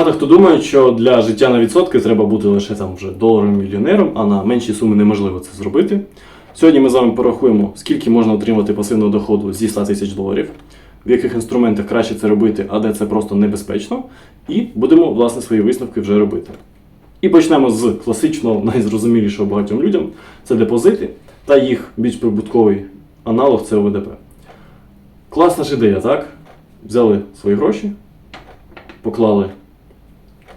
Багато хто думає, що для життя на відсотки треба бути лише там вже доларовим мільйонером, а на менші суми неможливо це зробити. Сьогодні ми з вами порахуємо, скільки можна отримати пасивного доходу зі 100 тисяч доларів, в яких інструментах краще це робити, а де це просто небезпечно, і будемо власне свої висновки вже робити. І почнемо з класичного, найзрозумілішого багатьом людям це депозити та їх більш прибутковий аналог це ОВДП. Класна ж ідея, так? Взяли свої гроші, поклали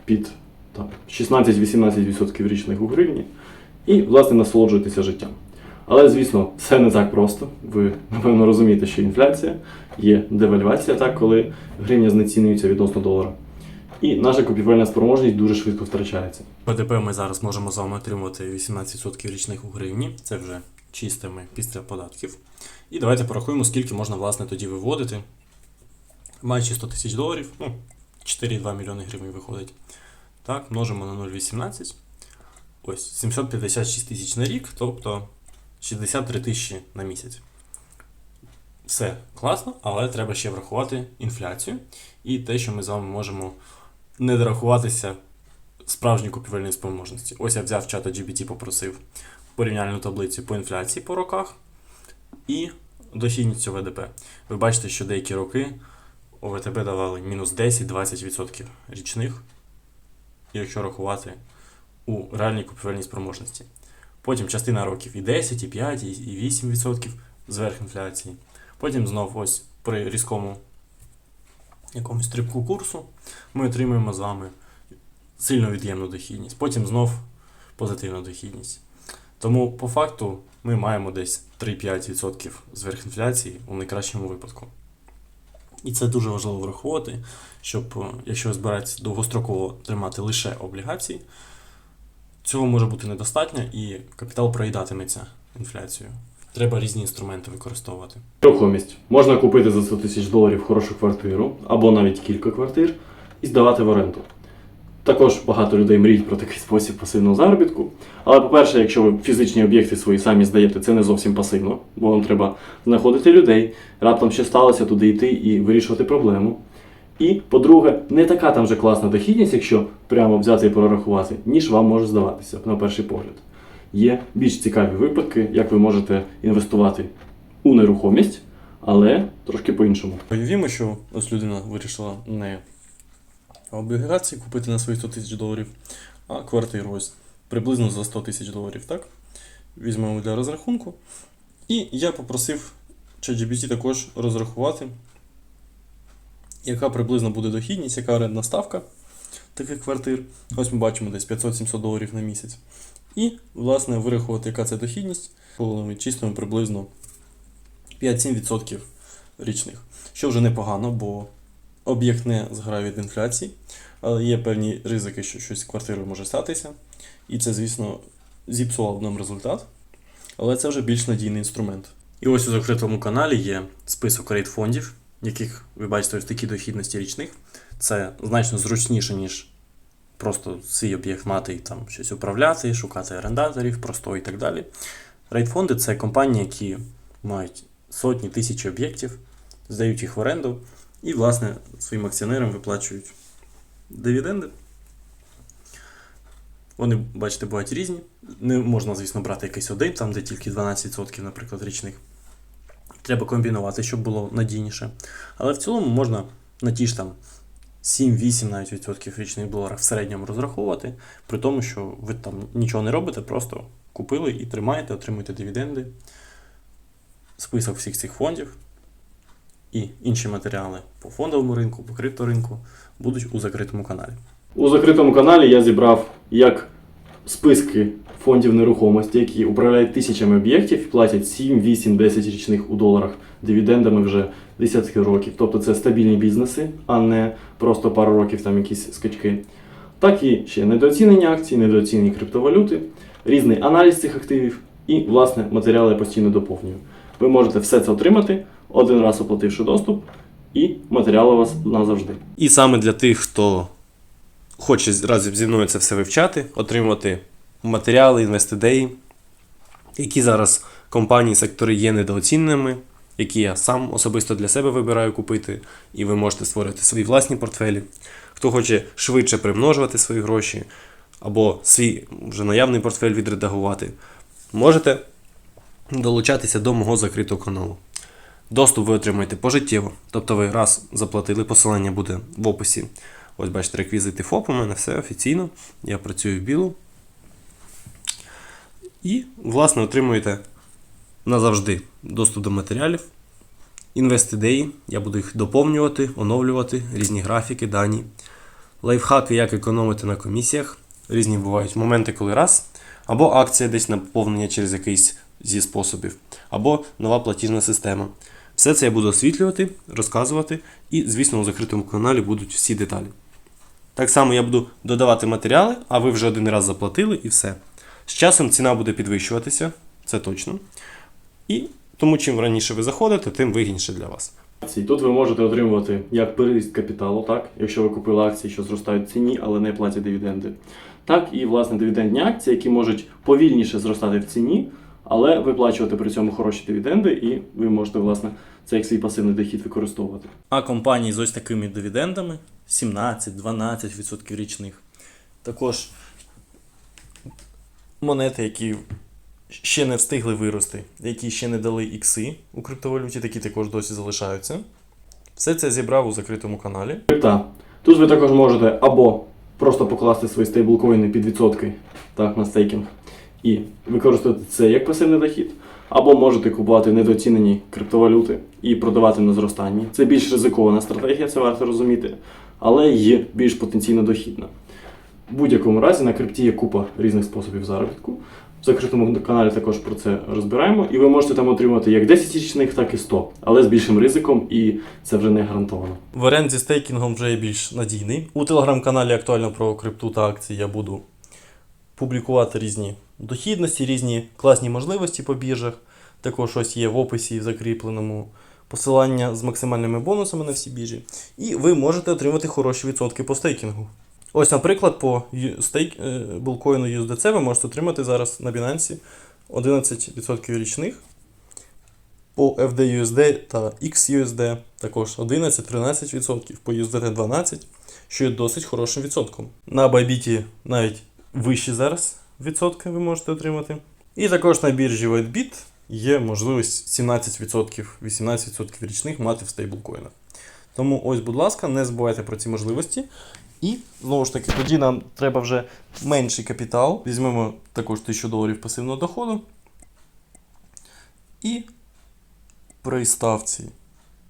під 16-18% річних у гривні і, власне, насолоджуєтеся життям. Але, звісно, все не так просто. Ви, напевно, розумієте, що інфляція, є девальвація, так, коли гривня знецінюється відносно долара. І наша купівельна спроможність дуже швидко втрачається. ПДП ми зараз можемо з вами отримувати 18% річних у гривні. Це вже чистими після податків. І давайте порахуємо, скільки можна власне тоді виводити. Маючи 100 тисяч доларів, ну, 4,2 мільйони гривень виходить. Так, множимо на 0,18. Ось 756 тисяч на рік, тобто 63 тисячі на місяць. Все класно, але треба ще врахувати інфляцію і те, що ми з вами можемо не дорахуватися справжньої купівельної спроможності. Ось я взяв чата GBT, попросив порівняльну таблицю по інфляції по роках і дохідність ОВДП. Ви бачите, що деякі роки ОВДП давали мінус 10-20% річних, якщо рахувати у реальній купівельній спроможності. Потім частина років і 10, і 5, і 8% зверх інфляції. Потім знов ось при різкому якомусь стрибку курсу ми отримуємо з вами сильно від'ємну дохідність. Потім знов позитивну дохідність. Тому по факту ми маємо десь 3-5% зверх інфляції у найкращому випадку. І це дуже важливо враховувати, щоб е, якщо ви збираєтесь довгостроково тримати лише облігації, цього може бути недостатньо і капітал проїдатиметься інфляцією. Треба різні інструменти використовувати. Рухомість Можна купити за 100 тисяч доларів хорошу квартиру або навіть кілька квартир і здавати в оренду. Також багато людей мріють про такий спосіб пасивного заробітку. Але, по-перше, якщо ви фізичні об'єкти свої самі здаєте, це не зовсім пасивно, бо вам треба знаходити людей, раптом що сталося, туди йти і вирішувати проблему. І, по-друге, не така там же класна дохідність, якщо прямо взяти і прорахувати, ніж вам може здаватися на перший погляд. Є більш цікаві випадки, як ви можете інвестувати у нерухомість, але трошки по-іншому. Уявімо, що ось людина вирішила не облігації купити на свої 100 тисяч доларів, а квартиру ось приблизно за 100 тисяч доларів, так? Візьмемо для розрахунку. І я попросив ChatGPT також розрахувати, яка приблизно буде дохідність, яка орендна ставка таких квартир. Ось ми бачимо десь 500-700 доларів на місяць. І, власне, вирахувати, яка це дохідність, коли чистимо приблизно 5-7% річних. Що вже непогано, бо об'єкт не зграє від інфляції, але є певні ризики, що щось з квартирою може статися. І це, звісно, зіпсувало нам результат. Але це вже більш надійний інструмент. І ось у закритому каналі є список рейд фондів, яких ви бачите ось такі дохідності річних. Це значно зручніше, ніж просто свій об'єкт мати і там щось управляти, шукати орендаторів, просто і так далі. Рейдфонди це компанії, які мають сотні тисячі об'єктів, здають їх в оренду і, власне, своїм акціонерам виплачують дивіденди. Вони, бачите, бувають різні. Не можна, звісно, брати якийсь один, там, де тільки 12%, наприклад, річних. Треба комбінувати, щоб було надійніше. Але в цілому можна на ті ж там 7-8 навіть відсотків річних доларів в середньому розраховувати, при тому, що ви там нічого не робите, просто купили і тримаєте, отримуєте дивіденди, список всіх цих фондів і інші матеріали по фондовому ринку, по крипторинку будуть у закритому каналі. У закритому каналі я зібрав як списки фондів нерухомості, які управляють тисячами об'єктів платять 7, 8, 10 річних у доларах дивідендами вже десятки років. Тобто це стабільні бізнеси, а не просто пару років там якісь скачки. Так і ще недооцінені акції, недооцінені криптовалюти, різний аналіз цих активів і, власне, матеріали я постійно доповнюю. Ви можете все це отримати, один раз оплативши доступ, і матеріал у вас назавжди. І саме для тих, хто хоче разом зі мною це все вивчати, отримувати матеріали, інвестидеї, які зараз компанії, сектори є недооціненими, які я сам особисто для себе вибираю купити, і ви можете створити свої власні портфелі. хто хоче швидше примножувати свої гроші, або свій вже наявний портфель відредагувати, можете долучатися до мого закритого каналу. Доступ ви отримаєте пожиттєво. Тобто ви раз заплатили, посилання буде в описі. Ось бачите, реквізити ФОП, у мене все офіційно. Я працюю в білу. І, власне, отримуєте назавжди доступ до матеріалів, інвест-ідеї. Я буду їх доповнювати, оновлювати, різні графіки, дані, лайфхаки, як економити на комісіях. Різні бувають моменти, коли раз, або акція десь на поповнення через якийсь зі способів, або нова платіжна система. Все це я буду освітлювати, розказувати, і, звісно, у закритому каналі будуть всі деталі. Так само я буду додавати матеріали, а ви вже один раз заплатили і все. З часом ціна буде підвищуватися, це точно. І тому чим раніше ви заходите, тим вигідніше для вас. Тут ви можете отримувати як переріст капіталу, так, якщо ви купили акції, що зростають в ціні, але не платять дивіденди. Так і власне дивідендні акції, які можуть повільніше зростати в ціні, але виплачувати при цьому хороші дивіденди, і ви можете, власне, це як свій пасивний дохід використовувати. А компанії з ось такими дивідендами 17-12% річних. Також монети, які ще не встигли вирости, які ще не дали ікси у криптовалюті, такі також досі залишаються. Все це зібрав у закритому каналі. Крипта. Тут ви також можете або просто покласти свої стейблкоїни під відсотки так, на стейкінг і використати це як пасивний дохід, або можете купувати недооцінені криптовалюти і продавати на зростанні. Це більш ризикована стратегія, це варто розуміти, але є більш потенційно дохідна. В будь-якому разі на крипті є купа різних способів заробітку. В закритому каналі також про це розбираємо, і ви можете там отримати як 10 річних, так і 100, але з більшим ризиком, і це вже не гарантовано. Варіант зі стейкінгом вже є більш надійний. У телеграм-каналі актуально про крипту та акції я буду публікувати різні дохідності, різні класні можливості по біржах. Також ось є в описі закріпленому посилання з максимальними бонусами на всі біржі. І ви можете отримати хороші відсотки по стейкінгу. Ось, наприклад, по стейк, е, булкоїну USDC ви можете отримати зараз на Binance 11% річних. По FDUSD та XUSD також 11-13%, по USDT 12%, що є досить хорошим відсотком. На Bybit навіть вищі зараз відсотки ви можете отримати. І також на біржі WhiteBit є можливість 17%, 18% річних мати в стейблкоїнах. Тому ось, будь ласка, не забувайте про ці можливості. І знову ж таки, тоді нам треба вже менший капітал. Візьмемо також 1000 доларів пасивного доходу. І при ставці.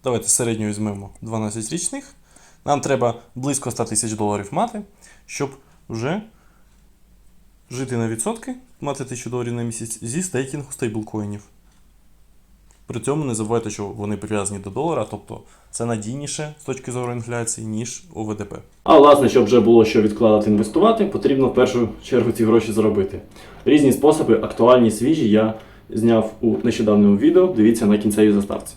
Давайте середню візьмемо 12 річних. Нам треба близько 100 тисяч доларів мати, щоб вже жити на відсотки, мати 1000 доларів на місяць зі стейкінгу стейблкоїнів. При цьому не забувайте, що вони прив'язані до долара, тобто це надійніше з точки зору інфляції, ніж ОВДП. А власне, щоб вже було що відкладати інвестувати, потрібно в першу чергу ці гроші заробити. Різні способи, актуальні, свіжі, я зняв у нещодавньому відео. Дивіться на кінцевій заставці.